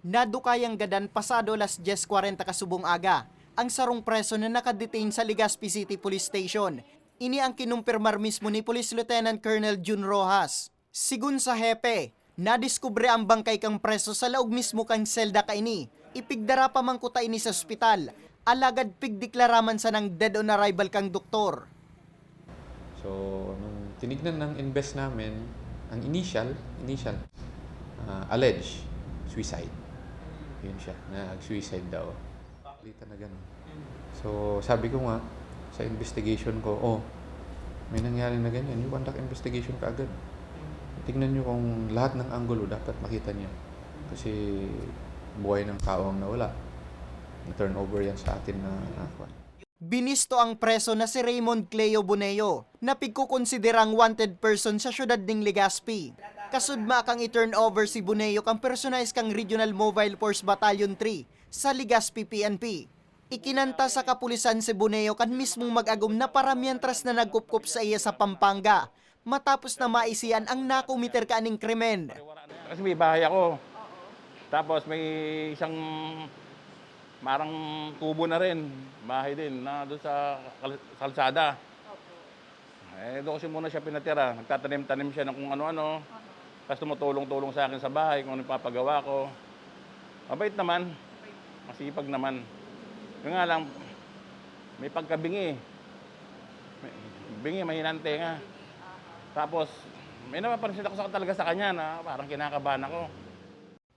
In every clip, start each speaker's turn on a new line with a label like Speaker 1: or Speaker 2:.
Speaker 1: Nadukayang gadan pasado las 10.40 kasubong aga ang sarong preso na nakadetain sa Legazpi City Police Station. Ini ang kinumpirmar mismo ni Police Lieutenant Colonel Jun Rojas. Sigun sa hepe, nadiskubre ang bangkay kang preso sa laog mismo kang selda kaini. Ipigdara pa man kuta ini sa ospital. Alagad pigdeklaraman sa ng dead on arrival kang doktor.
Speaker 2: So, nung tinignan ng invest namin, ang initial, initial, uh, alleged suicide. Yun siya, nag-suicide daw. Lita na ganun. So, sabi ko nga, sa investigation ko, oh, may nangyari na ganyan. You conduct investigation ka agad. Tingnan nyo kung lahat ng angulo dapat makita niyo. Kasi buhay ng tao ang nawala. I-turn over yan sa atin na ako.
Speaker 1: Binisto ang preso na si Raymond Cleo Boneo na pigkukonsiderang wanted person sa syudad ng Legazpi. Kasudma kang i-turn over si Boneo kang personalize kang Regional Mobile Force Battalion 3 sa Legazpi PNP. Ikinanta sa kapulisan si Boneo kan mismong mag-agom na paramiantras na nagkupkup sa iya sa Pampanga matapos na maisiyan ang nakumiter ka aning krimen.
Speaker 3: Kasi may bahay ako. Tapos may isang marang kubo na rin. Bahay din na doon sa kal- kalsada. Eh, doon kasi muna siya pinatira. Nagtatanim-tanim siya ng kung ano-ano. Tapos tumutulong-tulong sa akin sa bahay kung ano papagawa ko. Mabait naman. Masipag naman. Yung nga lang, may pagkabingi. May, bingi, mahinante nga. Tapos, may napapansin ako sa talaga sa kanya na parang kinakabahan ako.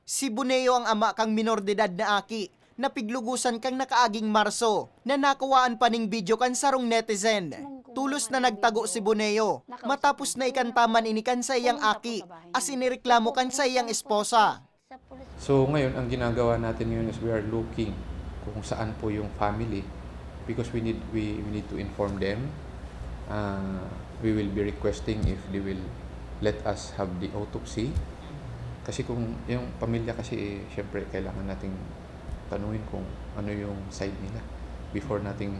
Speaker 1: Si Buneo ang ama kang minor de edad na aki, na piglugusan kang nakaaging Marso, na nakuwaan pa ning video kan sarong netizen. Tulos na nagtago si Buneo, matapos na ikantaman inikan sa iyang aki, as inireklamo kan sa iyang esposa.
Speaker 2: So ngayon, ang ginagawa natin ngayon is we are looking kung saan po yung family because we need we, we need to inform them. Uh, we will be requesting if they will let us have the autopsy. Kasi kung yung pamilya kasi eh, syempre kailangan nating tanungin kung ano yung side nila before nating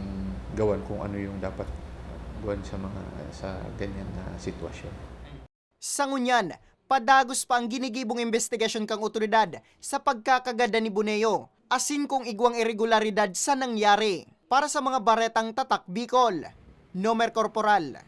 Speaker 2: gawan kung ano yung dapat gawan sa mga sa ganyan na sitwasyon.
Speaker 1: Sa ngunyan, padagos pa ang ginigibong investigasyon kang otoridad sa pagkakagada ni Buneo, asin kung igwang irregularidad sa nangyari para sa mga baretang tatak Bicol. Nomer Corporal,